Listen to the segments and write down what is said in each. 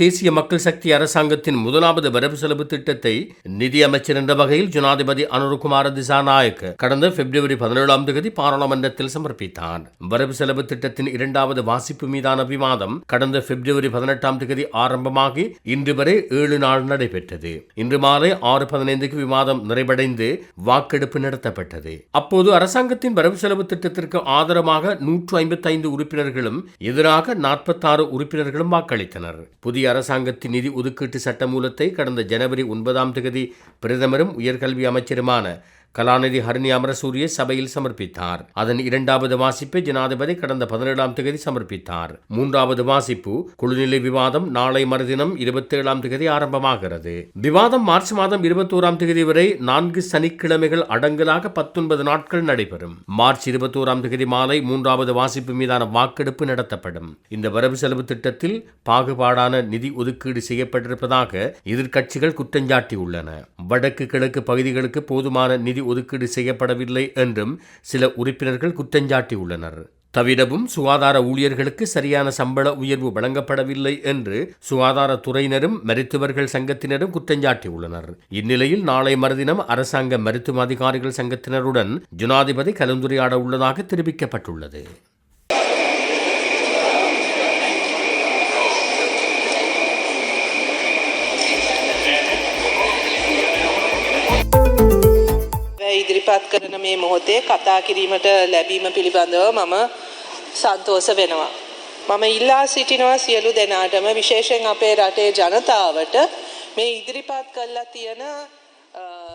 தேசிய மக்கள் சக்தி அரசாங்கத்தின் முதலாவது வரவு செலவு திட்டத்தை நிதி அமைச்சர் என்ற வகையில் ஜனாதிபதி அனுருகுமார திசாநாயக் கடந்த பிப்ரவரி பதினேழாம் தேதி பாராளுமன்றத்தில் சமர்ப்பித்தார். வரவு செலவு திட்டத்தின் இரண்டாவது வாசிப்பு மீதான விவாதம் கடந்த பிப்ரவரி பதினெட்டாம் தேதி ஆரம்பமாகி இன்று வரை ஏழு நாள் நடைபெற்றது. இன்று மாலை ஆறு பதினைந்துக்கு விவாதம் நிறைவடைந்து வாக்கெடுப்பு நடத்தப்பட்டது. அப்போது அரசாங்கத்தின் வரவு செலவு திட்டத்திற்கு ஆதரவாக நூற்று ஐம்பத்தி ஐந்து உறுப்பினர்களும் எதிராக நாற்பத்தாறு உறுப்பினர்களும் வாக்களித்தனர். புதிய அரசாங்கத்தின் நிதி ஒதுக்கீட்டு சட்டமூலத்தை கடந்த ஜனவரி ஒன்பதாம் தேதி பிரதமரும் உயர்கல்வி அமைச்சருமான கலாநிதி ஹரணி அமரசூரிய சபையில் சமர்ப்பித்தார். அதன் இரண்டாவது வாசிப்பை ஜனாதிபதி கடந்த பதினேழாம் தேதி சமர்ப்பித்தார். மூன்றாவது வாசிப்பு குழுநிலை விவாதம் நாளை மறுதினம் இருபத்தேழாம் தேதி ஆரம்பமாகிறது. விவாதம் மார்ச் மாதம் இருபத்தோராம் தேதி வரை நான்கு சனிக்கிழமைகள் அடங்கலாக பத்தொன்பது நாட்கள் நடைபெறும். மார்ச் இருபத்தோராம் தேதி மாலை மூன்றாவது வாசிப்பு மீதான வாக்கெடுப்பு நடத்தப்படும். இந்த வரவு செலவு திட்டத்தில் பாகுபாடான நிதி ஒதுக்கீடு செய்யப்பட்டிருப்பதாக எதிர்க்கட்சிகள் குற்றஞ்சாட்டியுள்ளன வடக்கு கிழக்கு பகுதிகளுக்கு போதுமான நிதி ஒதுக்கீடு செய்யப்படவில்லை என்றும் சில உறுப்பினர்கள் குற்றஞ்சாட்டியுள்ளனர் தவிரவும் சுகாதார ஊழியர்களுக்கு சரியான சம்பள உயர்வு வழங்கப்படவில்லை என்று சுகாதாரத்துறையினரும் மருத்துவர்கள் சங்கத்தினரும் குற்றஞ்சாட்டியுள்ளனர் இந்நிலையில் நாளை மறுதினம் அரசாங்க மருத்துவ அதிகாரிகள் சங்கத்தினருடன் ஜனாதிபதி கலந்துரையாட உள்ளதாக தெரிவிக்கப்பட்டுள்ளது. ඉදිරිපත් කරන මේ මොහොතේ කතා කිරීමට ලැබීම පිළිබඳව මම සන්තෝස වෙනවා. මම ඉල්ලා සිටිනවා සියලු දෙනාටම විශේෂයෙන් අපේ රටේ ජනතාවට මේ ඉදිරිපත් කල්ලා තියෙන අ,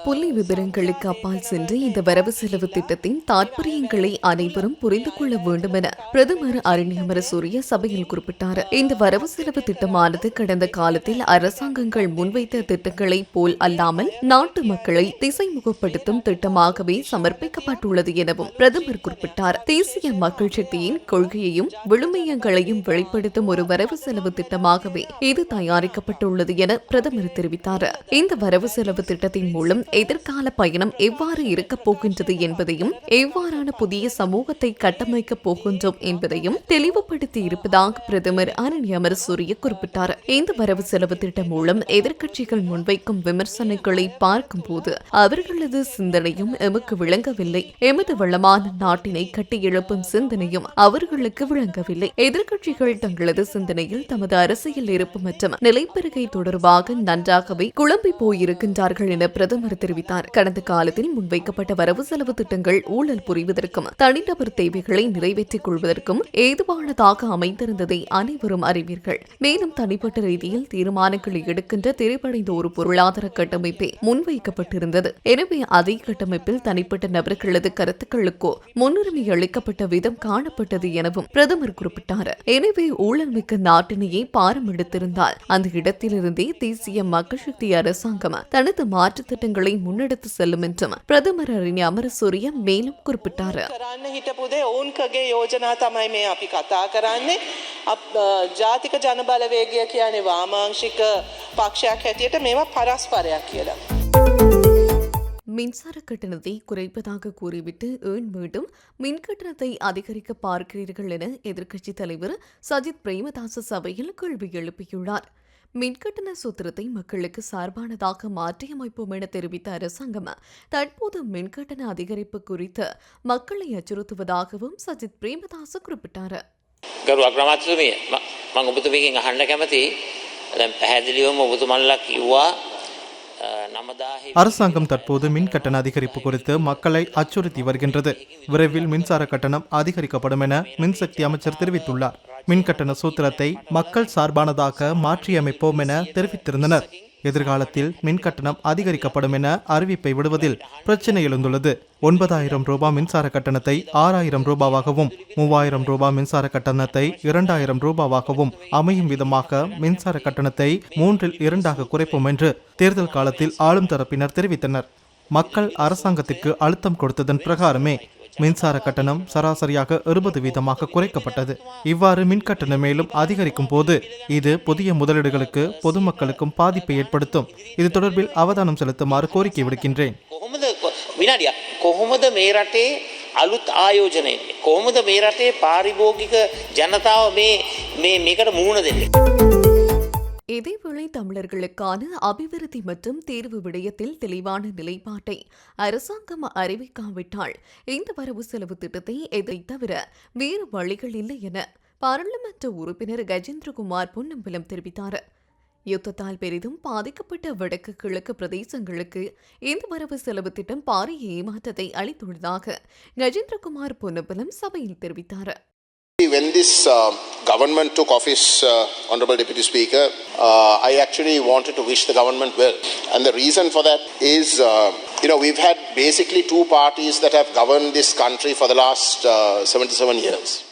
புள்ளி விவரங்களுக்கு அப்பால் சென்று இந்த வரவு செலவு திட்டத்தின் தாற்பயங்களை அனைவரும் புரிந்து கொள்ள வேண்டும் என பிரதமர் அருணியமர சூரிய சபையில் குறிப்பிட்டார். இந்த வரவு செலவு திட்டமானது கடந்த காலத்தில் அரசாங்கங்கள் முன்வைத்த திட்டங்களை போல் அல்லாமல் நாட்டு மக்களை திசைமுகப்படுத்தும் திட்டமாகவே சமர்ப்பிக்கப்பட்டுள்ளது எனவும் பிரதமர் குறிப்பிட்டார். தேசிய மக்கள் சக்தியின் கொள்கையையும் விழுமையங்களையும் வெளிப்படுத்தும் ஒரு வரவு செலவு திட்டமாகவே இது தயாரிக்கப்பட்டுள்ளது என பிரதமர் தெரிவித்தார். இந்த வரவு செலவு திட்டத்தின் மூலம் எதிர்கால பயணம் எவ்வாறு இருக்கப் போகின்றது என்பதையும் எவ்வாறான புதிய சமூகத்தை கட்டமைக்கப் போகின்றோம் என்பதையும் தெளிவுபடுத்தி இருப்பதாக பிரதமர் அரணி அமரசூரிய குறிப்பிட்டார். இந்த வரவு செலவு திட்டம் மூலம் எதிர்க்கட்சிகள் முன்வைக்கும் விமர்சனங்களை பார்க்கும்போது அவர்களது சிந்தனையும் எமக்கு விளங்கவில்லை. எமது வளமான நாட்டினை கட்டியெழுப்பும் சிந்தனையும் அவர்களுக்கு விளங்கவில்லை. எதிர்க்கட்சிகள் தங்களது சிந்தனையில் தமது அரசியல் இருப்பு மற்றும் நிலைப்பெருகை தொடர்பாக நன்றாகவே குழம்பி போயிருக்கின்றார்கள் என பிரதமர் தெரிவித்தார். கடந்த காலத்தில் முன்வைக்கப்பட்ட வரவு செலவு திட்டங்கள் ஊழல் புரிவதற்கும் தனிநபர் தேவைகளை நிறைவேற்றிக் கொள்வதற்கும் ஏதுவானதாக அமைந்திருந்ததை அனைவரும் அறிவீர்கள். மேலும் தனிப்பட்ட ரீதியில் தீர்மானங்களை எடுக்கின்ற திரைப்படைந்த ஒரு பொருளாதார கட்டமைப்பே முன்வைக்கப்பட்டிருந்தது. எனவே அதே கட்டமைப்பில் தனிப்பட்ட நபர்களது கருத்துக்களுக்கோ முன்னுரிமை அளிக்கப்பட்ட விதம் காணப்பட்டது எனவும் பிரதமர் குறிப்பிட்டார். எனவே ஊழல் மிக்க நாட்டினையே பாரம் எடுத்திருந்தால் அந்த இடத்திலிருந்தே தேசிய மக்கள் சக்தி அரசாங்கம் தனது மாற்று திட்டங்களை முன்னெடுத்து செல்லும் என்றும் பிரதமர் அறிஞர் அமரசூரிய மேலும் குறிப்பிட்டார் කරන්න හිටපුදේ ඔවුන්කගේ යෝජනා තමයි මේ අපි කතා කරන්නේ අප- අ, ජාතික ජනබලවේගය කියන්නේ වාමාංශික පක්ෂයක් හැටියට මේවා පරස්පරයක් කියලා. மின்சார கட்டணத்தை குறைப்பதாக கூறிவிட்டு ஏன் மீண்டும் மின் கட்டணத்தை அதிகரிக்க பார்க்கிறீர்கள் என எதிர்க்கட்சித் தலைவர் சஜித் பிரேமதாச சபையில் கேள்வி எழுப்பியுள்ளார் மின்கட்டண சூத்திரத்தை மக்களுக்கு சார்பானதாக மாற்றியமைப்போம் என தெரிவித்த அரசாங்கம் தற்போது மின்கட்டண அதிகரிப்பு குறித்து மக்களை அச்சுறுத்துவதாகவும் சஜித் பிரேமதாச குறிப்பிட்டார். அரசாங்கம் தற்போது மின் கட்டண அதிகரிப்பு குறித்து மக்களை அச்சுறுத்தி வருகின்றது விரைவில் மின்சார கட்டணம் அதிகரிக்கப்படும் என மின்சக்தி அமைச்சர் தெரிவித்துள்ளார். மின் கட்டண சூத்திரத்தை மக்கள் சார்பானதாக மாற்றியமைப்போம் என தெரிவித்திருந்தனர். எதிர்காலத்தில் மின் கட்டணம் அதிகரிக்கப்படும் என அறிவிப்பை விடுவதில் பிரச்சனை எழுந்துள்ளது. ஒன்பதாயிரம் ரூபாய் மின்சார கட்டணத்தை ஆறாயிரம் ரூபாவாகவும் மூவாயிரம் ரூபாய் மின்சார கட்டணத்தை இரண்டாயிரம் ரூபாவாகவும் அமையும் விதமாக மின்சார கட்டணத்தை மூன்றில் இரண்டாக குறைப்போம் என்று தேர்தல் காலத்தில் ஆளும் தரப்பினர் தெரிவித்தனர். மக்கள் அரசாங்கத்திற்கு அழுத்தம் கொடுத்ததன் பிரகாரமே மின்சார கட்டணம் சராசரியாக இருபது வீதமாக குறைக்கப்பட்டது இவ்வாறு மின் கட்டணம் மேலும் அதிகரிக்கும் போது இது புதிய முதலீடுகளுக்கு பொதுமக்களுக்கும் பாதிப்பை ஏற்படுத்தும் இது தொடர்பில் அவதானம் செலுத்துமாறு கோரிக்கை விடுக்கின்றேன் කොහොමද කො- විනාඩියක් කොහොමද මේ රටේ අලුත් ආයෝජනය එන්නේ? කොහොමද මේ රටේ පාරිභෝගික ජනතාව මේ මේ මේකට මුහුණ දෙන්නේ இதேவேளை தமிழர்களுக்கான அபிவிருத்தி மற்றும் தேர்வு விடயத்தில் தெளிவான நிலைப்பாட்டை அரசாங்கம் அறிவிக்காவிட்டால் இந்த வரவு செலவு திட்டத்தை எதை தவிர வேறு வழிகள் இல்லை என பாராளுமன்ற உறுப்பினர் கஜேந்திரகுமார் பொன்னம்பலம் தெரிவித்தார். யுத்தத்தால் பெரிதும் பாதிக்கப்பட்ட வடக்கு கிழக்கு பிரதேசங்களுக்கு இந்த வரவு செலவு திட்டம் பாரிய ஏமாற்றத்தை அளித்துள்ளதாக கஜேந்திரகுமார் பொன்னம்பலம் சபையில் தெரிவித்தார். When this uh, government took office, uh, Honorable Deputy Speaker, uh, I actually wanted to wish the government well. And the reason for that is, uh, you know, we've had basically two parties that have governed this country for the last uh, 77 years.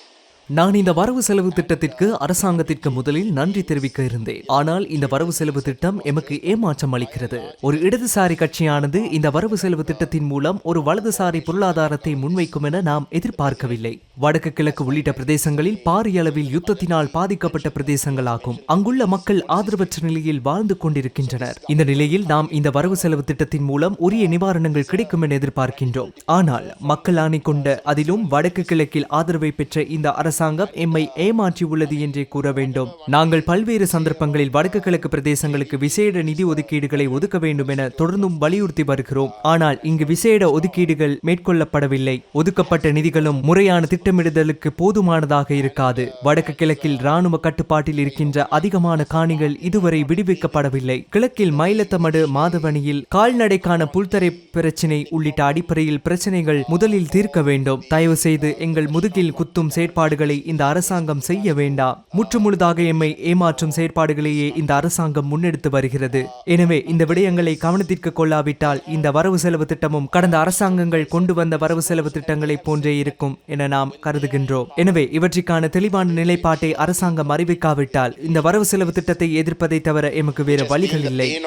நான் இந்த வரவு செலவு திட்டத்திற்கு அரசாங்கத்திற்கு முதலில் நன்றி தெரிவிக்க இருந்தேன். ஆனால் இந்த வரவு செலவு திட்டம் எமக்கு ஏமாற்றம் அளிக்கிறது. ஒரு இடதுசாரி கட்சியானது இந்த வரவு செலவு திட்டத்தின் மூலம் ஒரு வலதுசாரி பொருளாதாரத்தை முன்வைக்கும் என நாம் எதிர்பார்க்கவில்லை. வடக்கு கிழக்கு உள்ளிட்ட பிரதேசங்களில் பாரிய அளவில் யுத்தத்தினால் பாதிக்கப்பட்ட பிரதேசங்களாகும். அங்குள்ள மக்கள் ஆதரவற்ற நிலையில் வாழ்ந்து கொண்டிருக்கின்றனர். இந்த நிலையில் நாம் இந்த வரவு செலவு திட்டத்தின் மூலம் உரிய நிவாரணங்கள் கிடைக்கும் என எதிர்பார்க்கின்றோம். ஆனால் மக்கள் ஆணை கொண்ட அதிலும் வடக்கு கிழக்கில் ஆதரவை பெற்ற இந்த அரசாங்கம் எம்மை ஏமாற்றியுள்ளது என்றே கூற வேண்டும். நாங்கள் பல்வேறு சந்தர்ப்பங்களில் வடக்கு கிழக்கு பிரதேசங்களுக்கு விசேட நிதி ஒதுக்கீடுகளை ஒதுக்க வேண்டும் என தொடர்ந்தும் வலியுறுத்தி வருகிறோம். ஆனால் இங்கு விசேட ஒதுக்கீடுகள் மேற்கொள்ளப்படவில்லை. ஒதுக்கப்பட்ட நிதிகளும் முறையான திட்டமிடுதலுக்கு போதுமானதாக இருக்காது. வடக்கு கிழக்கில் ராணுவ கட்டுப்பாட்டில் இருக்கின்ற அதிகமான காணிகள் இதுவரை விடுவிக்கப்படவில்லை. கிழக்கில் மயிலத்தமடு மாதவனியில் கால்நடைக்கான புல்தரை பிரச்சினை உள்ளிட்ட அடிப்படையில் பிரச்சனைகள் முதலில் தீர்க்க வேண்டும். தயவு செய்து எங்கள் முதுகில் குத்தும் செயற்பாடுகள் இந்த அரசாங்கம் செய்ய வேண்டாம் முற்றுமுழுதாக எம்மை ஏமாற்றும் செயற்பாடுகளையே இந்த அரசாங்கம் முன்னெடுத்து வருகிறது. எனவே இந்த விடயங்களை கவனத்திற்கு கொள்ளாவிட்டால் இந்த வரவு செலவு திட்டமும் கடந்த அரசாங்கங்கள் கொண்டு வந்த வரவு செலவு திட்டங்களைப் போன்றே இருக்கும் என நாம் கருதுகின்றோம். எனவே இவற்றிற்கான தெளிவான நிலைப்பாட்டை அரசாங்கம் அறிவிக்காவிட்டால் இந்த வரவு செலவு திட்டத்தை எதிர்ப்பதை தவிர எமக்கு வேறு வழிகள் இல்லை.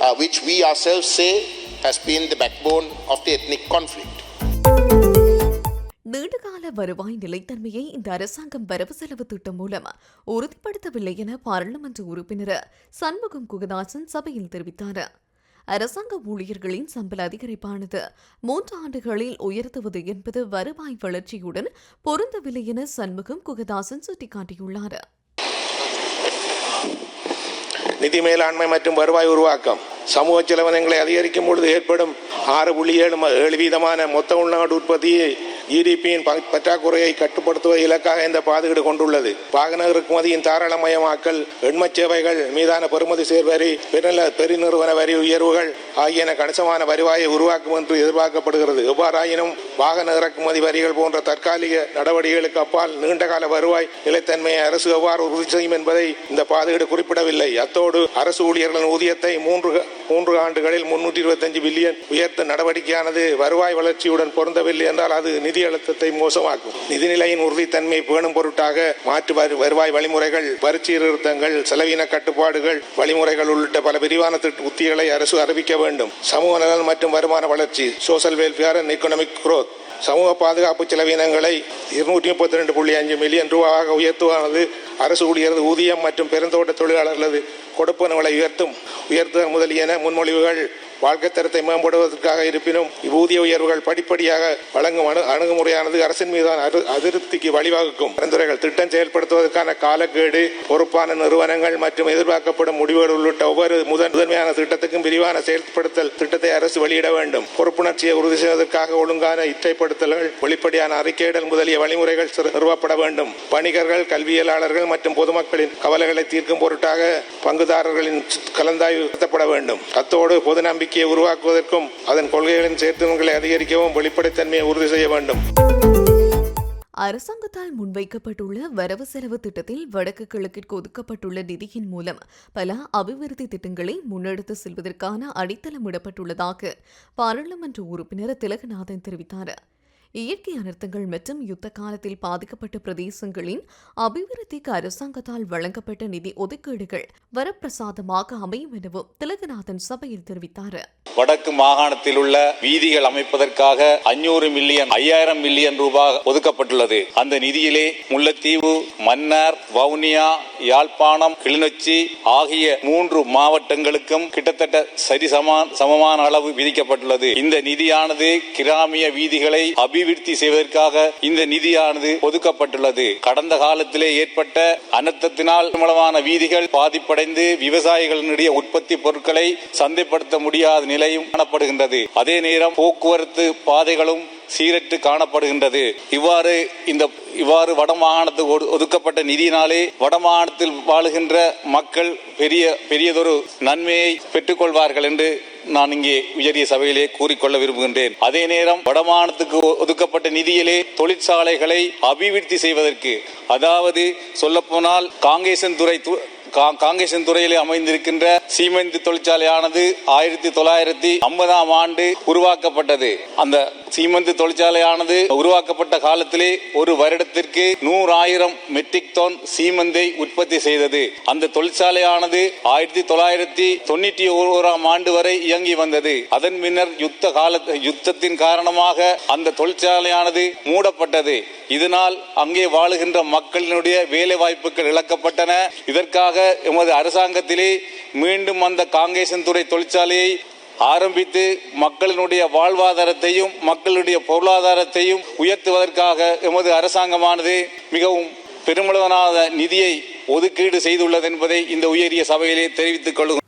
uh, which we ourselves say has been the backbone of the ethnic conflict. வருவாய் நிலைத்தன்மையை இந்த அரசாங்கம் வரவு செலவு திட்டம் மூலம் உறுதிப்படுத்தவில்லை என பாராளுமன்ற உறுப்பினர் சண்முகம் குகதாசன் சபையில் தெரிவித்தார். அரசாங்க ஊழியர்களின் சம்பள அதிகரிப்பானது மூன்று ஆண்டுகளில் உயர்த்துவது என்பது வருவாய் வளர்ச்சியுடன் பொருந்தவில்லை என சண்முகம் குகதாசன் சுட்டிக்காட்டியுள்ளார். நிதி மேலாண்மை மற்றும் வருவாய் உருவாக்கம். சமூக செலவினங்களை அதிகரிக்கும் பொழுது ஏற்படும் ஆறு புள்ளி ஏழு ம- ஏழு வீதமான மொத்த உள்நாட்டு உற்பத்தியை ஜிடிபியின் பற்றாக்குறையை கட்டுப்படுத்துவது இலக்காக இந்த பாதுகாடு கொண்டுள்ளது. வாகன இறக்குமதியின் தாராளமயமாக்கல் எண்மச் சேவைகள் மீதான பெறுமதி சேர்வரி பெருநில பெருநிறுவன வரி உயர்வுகள் ஆகியன கணிசமான வருவாயை உருவாக்கும் என்று எதிர்பார்க்கப்படுகிறது. எவ்வாறாயினும் வாகன இறக்குமதி வரிகள் போன்ற தற்காலிக நடவடிக்கைகளுக்கு அப்பால் நீண்டகால வருவாய் நிலைத்தன்மையை அரசு எவ்வாறு உறுதி செய்யும் என்பதை இந்த பாதுகாடு குறிப்பிடவில்லை. அத்தோடு அரசு ஊழியர்களின் ஊதியத்தை மூன்று மூன்று ஆண்டுகளில் முன்னூற்றி இருபத்தஞ்சு பில்லியன் உயர்த்த நடவடிக்கையானது வருவாய் வளர்ச்சியுடன் பொருந்தவில்லை என்றால் அது நிதி அழுத்தத்தை மோசமாக்கும். நிதிநிலையின் உறுதித்தன்மை பேணும் பொருட்டாக மாற்று வருவாய் வழிமுறைகள் வரி சீர்திருத்தங்கள் செலவின கட்டுப்பாடுகள் வழிமுறைகள் உள்ளிட்ட பல விரிவான திட்ட உத்திகளை அரசு அறிவிக்க வேண்டும். சமூக நலன் மற்றும் வருமான வளர்ச்சி social welfare and economic growth சமூக பாதுகாப்பு செலவினங்களை இருநூற்றி முப்பத்தி ரெண்டு புள்ளி அஞ்சு மில்லியன் ரூபாவாக உயர்த்துவானது அரசு ஊழியரது ஊதியம் மற்றும் பெருந்தோட்ட தொழிலாளர்களது கொடுப்பனவுகளை உயர்த்தும் உயர்த்துதல் முதலியன முன்மொழிவுகள். வாழ்க்கை தரத்தை மேம்படுவதற்காக இருப்பினும் ஊதிய உயர்வுகள் படிப்படியாக வழங்கும் அணு அணுகுமுறையானது அரசின் மீதான அதிருப்திக்கு வழிவகுக்கும். பரிந்துரைகள் திட்டம் செயல்படுத்துவதற்கான காலக்கேடு பொறுப்பான நிறுவனங்கள் மற்றும் எதிர்பார்க்கப்படும் முடிவுகள் உள்ளிட்ட ஒவ்வொரு முதன் முதன்மையான திட்டத்துக்கும் விரிவான செயல்படுத்தல் திட்டத்தை அரசு வெளியிட வேண்டும். பொறுப்புணர்ச்சியை உறுதி செய்வதற்காக ஒழுங்கான இச்சைப்படுத்தல்கள் வெளிப்படையான அறிக்கையிடல் முதலிய வழிமுறைகள் நிறுவப்பட வேண்டும். வணிகர்கள் கல்வியலாளர்கள் மற்றும் பொதுமக்களின் கவலைகளை தீர்க்கும் பொருட்டாக பங்குதாரர்களின் கலந்தாய்வு நடத்தப்பட வேண்டும். அத்தோடு பொது அறிக்கையை உருவாக்குவதற்கும் அதன் கொள்கைகளின் சேர்த்துகளை அதிகரிக்கவும் வெளிப்படைத்தன்மையை உறுதி செய்ய வேண்டும். அரசாங்கத்தால் முன்வைக்கப்பட்டுள்ள வரவு செலவு திட்டத்தில் வடக்கு கிழக்கிற்கு ஒதுக்கப்பட்டுள்ள நிதியின் மூலம் பல அபிவிருத்தி திட்டங்களை முன்னெடுத்து செல்வதற்கான அடித்தளமிடப்பட்டுள்ளதாக பாராளுமன்ற உறுப்பினர் திலகநாதன் தெரிவித்தார். இயற்கை அனர்த்தங்கள் மற்றும் யுத்த காலத்தில் பாதிக்கப்பட்ட பிரதேசங்களின் அபிவிருத்திக்கு அரசாங்கத்தால் வழங்கப்பட்ட நிதி ஒதுக்கீடுகள் வரப்பிரசாதமாக அமையும் எனவும் திலகநாதன் சபையில் தெரிவித்தார். வடக்கு மாகாணத்தில் உள்ள வீதிகள் அமைப்பதற்காக அஞ்சூறு மில்லியன் ஐயாயிரம் மில்லியன் ரூபாய் ஒதுக்கப்பட்டுள்ளது. அந்த நிதியிலே முல்லைத்தீவு மன்னார் வவுனியா யாழ்ப்பாணம் கிளிநொச்சி ஆகிய மூன்று மாவட்டங்களுக்கும் கிட்டத்தட்ட சரிசமான சமமான அளவு விதிக்கப்பட்டுள்ளது. இந்த நிதியானது கிராமிய வீதிகளை அபி அபிவிருத்தி செய்வதற்காக இந்த நிதியானது ஒதுக்கப்பட்டுள்ளது. கடந்த காலத்திலே ஏற்பட்ட அனர்த்தத்தினால் மூலமான வீதிகள் பாதிப்படைந்து விவசாயிகளினுடைய உற்பத்தி பொருட்களை சந்தைப்படுத்த முடியாத நிலையும் காணப்படுகின்றது. அதே நேரம் போக்குவரத்து பாதைகளும் சீரற்று காணப்படுகின்றது. இவ்வாறு இந்த இவ்வாறு வடமாகாணத்துக்கு ஒதுக்கப்பட்ட நிதியினாலே வடமாகாணத்தில் வாழுகின்ற மக்கள் பெரிய பெரியதொரு நன்மையை பெற்றுக்கொள்வார்கள் என்று நான் இங்கே உயரிய சபையிலே கூறிக்கொள்ள விரும்புகின்றேன். அதே நேரம் வடமானத்துக்கு ஒதுக்கப்பட்ட நிதியிலே தொழிற்சாலைகளை அபிவிருத்தி செய்வதற்கு அதாவது சொல்லப்போனால் காங்கேசன் துறை து- கா- காங்கேசன் துறையிலே அமைந்திருக்கின்ற சீமெந்து தொழிற்சாலையானது ஆயிரத்தி தொள்ளாயிரத்தி ஐம்பதாம் ஆண்டு உருவாக்கப்பட்டது. அந்த சீமந்து தொழிற்சாலையானது உருவாக்கப்பட்ட காலத்திலே ஒரு வருடத்திற்கு நூறாயிரம் மெட்ரிக் டன் சீமந்தை உற்பத்தி செய்தது. அந்த தொழிற்சாலையானது ஆயிரத்தி தொள்ளாயிரத்தி தொண்ணூற்றி ஓராம் ஆண்டு வரை இயங்கி வந்தது. அதன் பின்னர் யுத்த கால யுத்தத்தின் காரணமாக அந்த தொழிற்சாலையானது மூடப்பட்டது. இதனால் அங்கே வாழுகின்ற மக்களினுடைய வேலை வாய்ப்புகள் இழக்கப்பட்டன. இதற்காக எமது அரசாங்கத்திலே மீண்டும் அந்த காங்கேசன் துறை தொழிற்சாலையை ஆரம்பித்து மக்களினுடைய வாழ்வாதாரத்தையும் மக்களுடைய பொருளாதாரத்தையும் உயர்த்துவதற்காக எமது அரசாங்கமானது மிகவும் பெருமளவான நிதியை ஒதுக்கீடு செய்துள்ளது என்பதை இந்த உயரிய சபையிலே தெரிவித்துக் கொள்கிறேன்